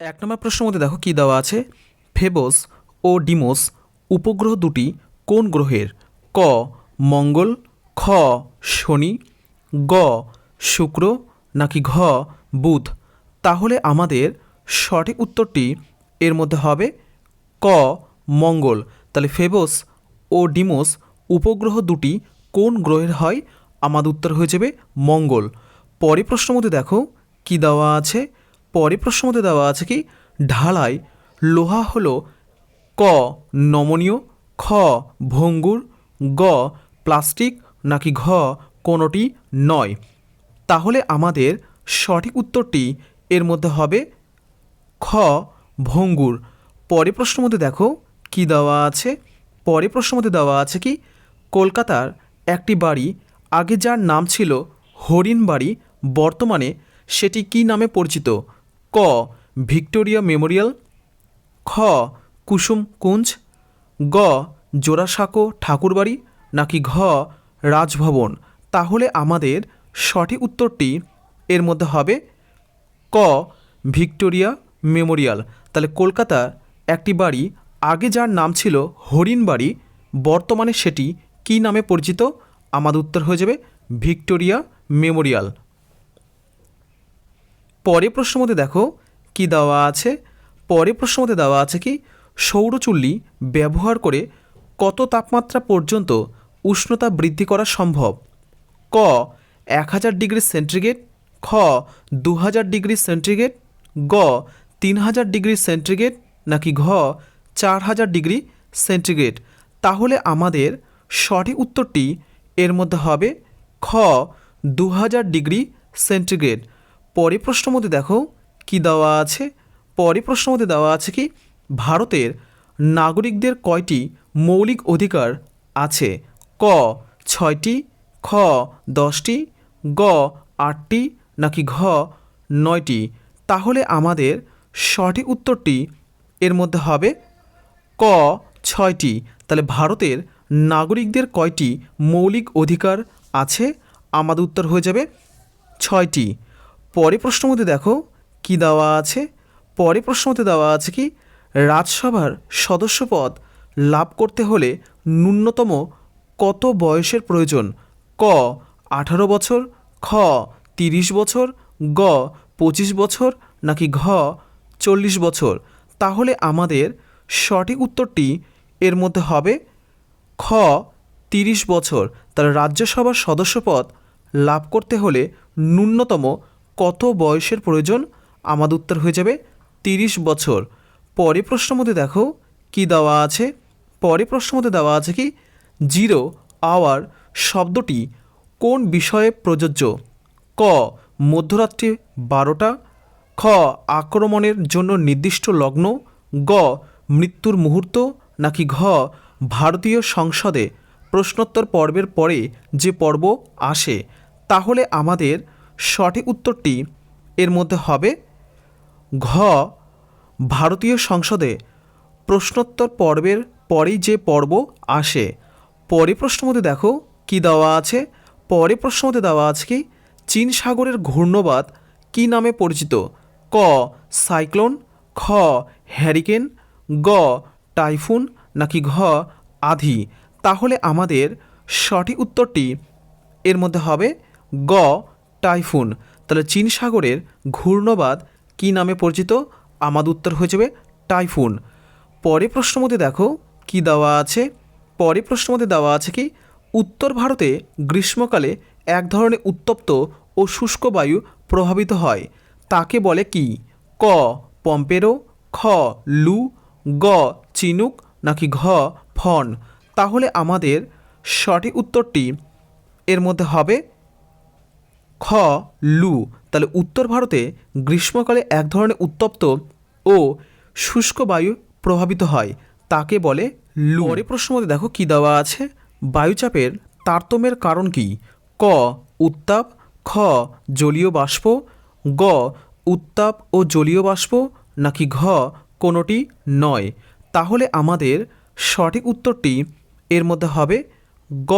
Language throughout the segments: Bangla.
এক নম্বর প্রশ্নের মধ্যে দেখো কী দেওয়া আছে? ফেবস ও ডিমোস উপগ্রহ দুটি কোন গ্রহের? ক, মঙ্গল, খ, শনি, গ, শুক্র নাকি ঘ, বুধ? তাহলে আমাদের সঠিক উত্তরটি এর মধ্যে হবে ক, মঙ্গল। তাহলে ফেবস ও ডিমোস উপগ্রহ দুটি কোন গ্রহের হয়? আমাদের উত্তর হয়ে যাবে মঙ্গল। পরে প্রশ্নের মধ্যে দেখো কী দেওয়া আছে? পরে প্রশ্নের মধ্যে দেওয়া আছে কি? ঢালাই, লোহা হলো ক, নমনীয়, খ, ভঙ্গুর, গ, প্লাস্টিক, নাকি ঘ, কোনোটি নয়? তাহলে আমাদের সঠিক উত্তরটি এর মধ্যে হবে খ, ভঙ্গুর। পরে প্রশ্ন মধ্যে দেখো কি দেওয়া আছে? পরে প্রশ্ন মধ্যে দেওয়া আছে কি? কলকাতার একটি বাড়ি, আগে যার নাম ছিল হরিণ বাড়ি বর্তমানে সেটি কি নামে পরিচিত? ক, ভিক্টোরিয়া মেমোরিয়াল, খ, কুসুম কুঞ্জ, গ, জোড়াসাঁকো ঠাকুরবাড়ি, নাকি ঘ, রাজভবন। তাহলে আমাদের সঠিক উত্তরটি এর মধ্যে হবে ক, ভিক্টোরিয়া মেমোরিয়াল। তাহলে কলকাতা একটি বাড়ি, আগে যার নাম ছিল হরিণ বাড়ি বর্তমানে সেটি কী নামে পরিচিত? আমাদের উত্তর হয়ে যাবে ভিক্টোরিয়া মেমোরিয়াল। পরে প্রশ্নের মধ্যে দেখো, কি দেওয়া আছে? পরে প্রশ্নের মধ্যে দেওয়া আছে কি সৌরচুল্লি ব্যবহার করে কত তাপমাত্রা পর্যন্ত উষ্ণতা বৃদ্ধি করা সম্ভব? ক, এক হাজার ডিগ্রি সেন্টিগ্রেড। খ দু হাজার ডিগ্রি সেন্টিগ্রেড। গ তিন হাজার ডিগ্রি সেন্টিগ্রেড। নাকি ঘ চার হাজার ডিগ্রি সেন্টিগ্রেড। তাহলে আমাদের সঠিক উত্তরটি এর মধ্যে হবে, খ দু হাজার ডিগ্রি সেন্টিগ্রেড। পরে প্রশ্নের মধ্যে দেখো, কি দেওয়া আছে? পরে প্রশ্নের মধ্যে দেওয়া আছে কি, ভারতের নাগরিকদের কয়টি মৌলিক অধিকার আছে? ক, ছয়টি, খ, দশটি, গ, আটটি, নাকি ঘ, নয়টি? তাহলে আমাদের সঠিক উত্তরটি এর মধ্যে হবে ক, ছয়টি। তাহলে ভারতের নাগরিকদের কয়টি মৌলিক অধিকার আছে? আমাদের উত্তর হয়ে যাবে ছয়টি। পরে প্রশ্ন মধ্যে দেখো, কি দেওয়া আছে? পরে প্রশ্ন মধ্যে দেওয়া আছে কি, রাজসভার সদস্যপদ লাভ করতে হলে ন্যূনতম কত বয়সের প্রয়োজন? ক, আঠারো বছর, খ, তিরিশ বছর, গ, পঁচিশ বছর, নাকি ঘ, চল্লিশ বছর? তাহলে আমাদের সঠিক উত্তরটি এর মধ্যে হবে খ, তিরিশ বছর। তার রাজ্যসভার সদস্যপদ লাভ করতে হলে ন্যূনতম কত বয়সের প্রয়োজন? আমাদের উত্তর হয়ে যাবে, তিরিশ বছর। পরে প্রশ্ন মধ্যে দেখো, কি দেওয়া আছে? পরে প্রশ্ন মধ্যে দেওয়া আছে কি, জিরো, আওয়ার শব্দটি কোন বিষয়ে প্রযোজ্য? ক, মধ্যরাত্রি বারোটা। খ, আক্রমণের জন্য নির্দিষ্ট লগ্ন। গ, মৃত্যুর মুহূর্ত। নাকি ঘ, ভারতীয় সংসদে প্রশ্নোত্তর পর্বের পরে যে পর্ব আসে, তাহলে আমাদের সঠিক উত্তরটি এর মধ্যে হবে, ঘ, ভারতীয় সংসদে প্রশ্নোত্তর পর্বের পরেই যে পর্ব আসে, পরে প্রশ্ন মধ্যে দেখো কি দেওয়া আছে, পরে প্রশ্ন মধ্যে দেওয়া আছে কি চীন সাগরের ঘূর্ণবাদ কি নামে পরিচিত, ক, সাইক্লোন, খ, হ্যারিকেন, গ, টাইফুন নাকি ঘ, আধি। তাহলে আমাদের সঠিক উত্তরটি এর মধ্যে হবে, গ টাইফুন। তাহলে চীন সাগরের ঘূর্ণবাদ কি নামে পরিচিত? আমাদের উত্তর হয়ে যাবে টাইফুন। পরে প্রশ্ন মধ্যে দেখো, কি দেওয়া আছে? পরে প্রশ্ন মধ্যে দেওয়া আছে কি, উত্তর ভারতে গ্রীষ্মকালে এক ধরনের উত্তপ্ত ও শুষ্ক বায়ু প্রভাবিত হয়। তাকে বলে কি? ক, পম্পেরো, খ, লু, গ, চিনুক, নাকি ঘ, ফন। তাহলে আমাদের সঠিক উত্তরটি এর মধ্যে হবে খ, লু। তাহলে উত্তর ভারতে গ্রীষ্মকালে এক ধরনের উত্তপ্ত ও শুষ্ক বায়ু প্রভাবিত হয়। তাকে বলে লু। পরে প্রশ্ন মধ্যে দেখো কী দেওয়া আছে? বায়ুচাপের তারতম্যের কারণ কি? ক, উত্তাপ। খ, জলীয় বাষ্প। গ, উত্তাপ ও জলীয় বাষ্প। নাকি ঘ, কোনোটি নয়। তাহলে আমাদের সঠিক উত্তরটি এর মধ্যে হবে গ,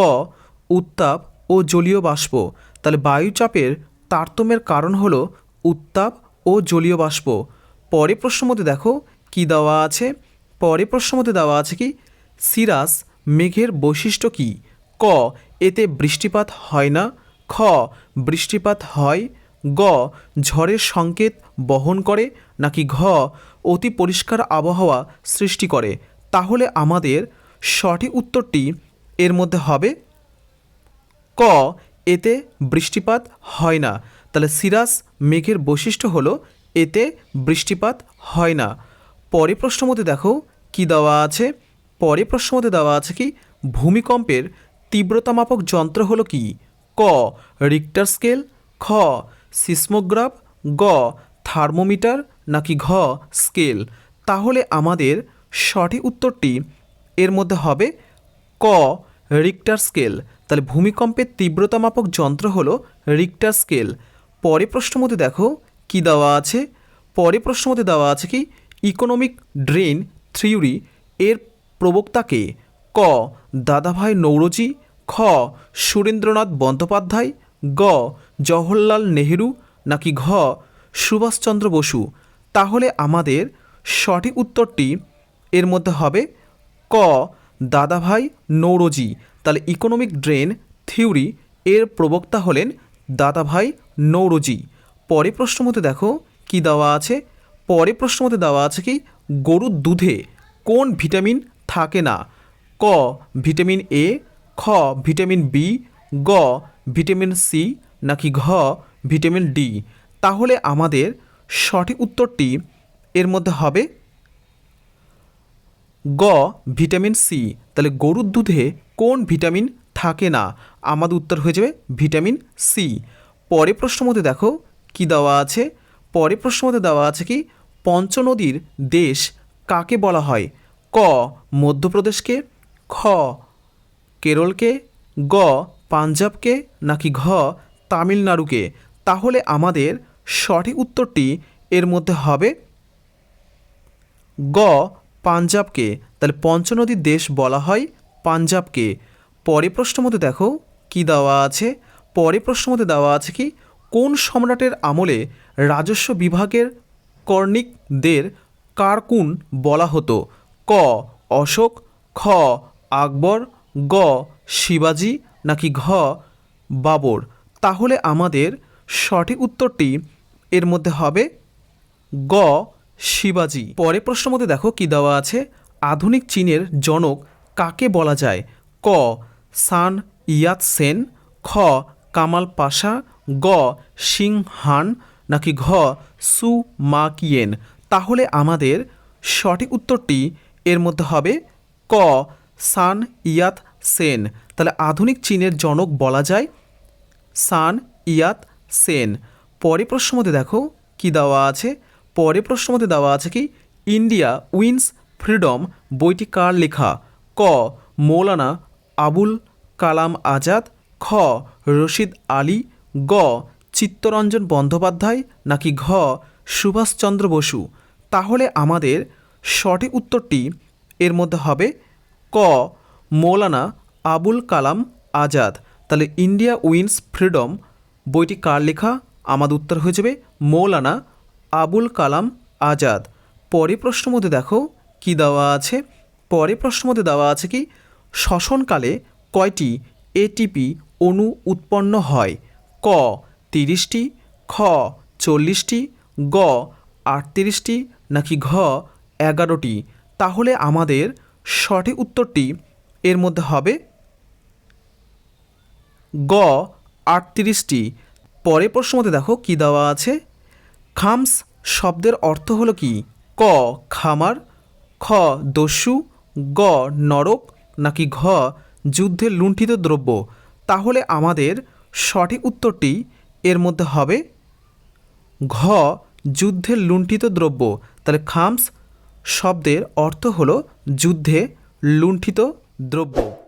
উত্তাপ ও জলীয় বাষ্প। তাহলে বায়ুচাপের তারতম্যের কারণ হলো উত্তাপ ও জলীয় বাষ্প। পরে প্রশ্ন মধ্যে দেখো, কি দেওয়া আছে? পরে প্রশ্ন মধ্যে দেওয়া আছে কি, সিরাস মেঘের বৈশিষ্ট্য কি? ক, এতে বৃষ্টিপাত হয় না। খ, বৃষ্টিপাত হয়। গ, ঝড়ের সংকেত বহন করে নাকি ঘ, অতি পরিষ্কার আবহাওয়া সৃষ্টি করে। তাহলে আমাদের সঠিক উত্তরটি এর মধ্যে হবে ক এতে বৃষ্টিপাত হয় না। তাহলে সিরাস মেঘের বৈশিষ্ট্য হলো, এতে বৃষ্টিপাত হয় না। পরে প্রশ্ন মধ্যে দেখো, কি দেওয়া আছে? পরে প্রশ্ন মধ্যে দেওয়া আছে কি, ভূমিকম্পের তীব্রতা মাপক যন্ত্র হলো কি? ক রিক্টার স্কেল খ সিসমোগ্রাফ গ থার্মোমিটার নাকি ঘ স্কেল তাহলে আমাদের সঠিক উত্তরটি এর মধ্যে হবে ক রিক্টার স্কেল তাহলে ভূমিকম্পের তীব্রতা মাপক যন্ত্র হলো রিক্টার স্কেল পরে প্রশ্ন মধ্যে দেখো, কি দেওয়া আছে? পরে প্রশ্ন মধ্যে দেওয়া আছে কি? ইকোনমিক ড্রেন থিওরি এর প্রবক্তাকে ক, দাদাভাই নৌরজি, খ, সুরেন্দ্রনাথ বন্দ্যোপাধ্যায়, গ, জওহরলাল নেহেরু, নাকি ঘ, সুভাষচন্দ্র বসু? তাহলে আমাদের সঠিক উত্তরটি এর মধ্যে হবে ক দাদাভাই নৌরজি, তাহলে ইকোনমিক ড্রেন থিওরি এর প্রবক্তা হলেন দাদাভাই নৌরজি। পরে প্রশ্ন মতে দেখো কি দেওয়া আছে? পরে প্রশ্ন মতে দেওয়া আছে কি, গরুর দুধে কোন ভিটামিন থাকে না? ক, ভিটামিন এ খ, ভিটামিন বি গ, ভিটামিন সি নাকি ঘ, ভিটামিন ডি তাহলে আমাদের সঠিক উত্তরটি এর মধ্যে হবে গ, ভিটামিন সি। তাহলে গরুর দুধে কোন ভিটামিন থাকে না? আমাদের উত্তর হয়ে যাবে ভিটামিন সি। পরে প্রশ্ন মধ্যে দেখো কি দেওয়া আছে? পরে প্রশ্ন মধ্যে দেওয়া আছে কি পঞ্চনদীর দেশ কাকে বলা হয়? ক, মধ্যপ্রদেশকে, খ, কেরলকে, গ, পাঞ্জাবকে নাকি ঘ, তামিলনাড়ুকে? তাহলে আমাদের সঠিক উত্তরটি এর মধ্যে হবে গ পাঞ্জাবকে, তাহলে পঞ্চনদীর দেশ বলা হয় পাঞ্জাবকে। পরে প্রশ্ন মধ্যে দেখো, কি দেওয়া আছে? পরে প্রশ্ন মধ্যে দেওয়া আছে কি, কোন সম্রাটের আমলে রাজস্ব বিভাগের কর্ণিকদের কারকুন বলা হতো? ক, অশোক, খ, আকবর, গ, শিবাজি, নাকি ঘ, বাবর? তাহলে আমাদের সঠিক উত্তরটি এর মধ্যে হবে গ শিবাজি। পরে প্রশ্ন মধ্যে দেখো কি দেওয়া আছে? আধুনিক চীনের জনক কাকে বলা যায়? ক, সান ইয়াত সেন খ, কামাল পাশা, গ সিং হান, নাকি ঘ, সু মা কিয়েন? তাহলে আমাদের সঠিক উত্তরটি এর মধ্যে হবে ক, সান ইয়াত সেন তাহলে আধুনিক চীনের জনক বলা যায় সান ইয়াত সেন পরে প্রশ্ন মধ্যে দেখো কি দেওয়া আছে? পরে প্রশ্ন মধ্যে দেওয়া আছে কি, ইন্ডিয়া উইন্স ফ্রিডম বইটি কার লেখা? ক, মৌলানা আবুল কালাম আজাদ, খ, রশিদ আলী, গ, চিত্তরঞ্জন বন্দ্যোপাধ্যায়, নাকি ঘ, সুভাষচন্দ্র বসু? তাহলে আমাদের সঠিক উত্তরটি এর মধ্যে হবে ক, মৌলানা আবুল কালাম আজাদ। তাহলে ইন্ডিয়া উইন্স ফ্রিডম বইটি কার লেখা? আমাদের উত্তর হয়ে যাবে মৌলানা আবুল কালাম আজাদ। পরে প্রশ্ন মধ্যে দেখো, কি দেওয়া আছে? পরে প্রশ্ন মধ্যে দেওয়া আছে কি শ্বসনকালে কয়টি এটিপি অণু উৎপন্ন হয়? ক, তিরিশটি, খ, চল্লিশটি, গ, আটত্রিশটি, নাকি ঘ, এগারোটি? তাহলে আমাদের সঠিক উত্তরটি এর মধ্যে হবে গ, আটত্রিশটি। পরে প্রশ্ন মধ্যে দেখো, কি দেওয়া আছে? খামস শব্দের অর্থ হলো কি? ক, খামার, খ, দস্যু, গ, নরক, নাকি ঘ, যুদ্ধে লুণ্ঠিত দ্রব্য। তাহলে আমাদের সঠিক উত্তরটি এর মধ্যে হবে ঘ, যুদ্ধে লুণ্ঠিত দ্রব্য। তাহলে খামস শব্দের অর্থ হলো যুদ্ধে লুণ্ঠিত দ্রব্য।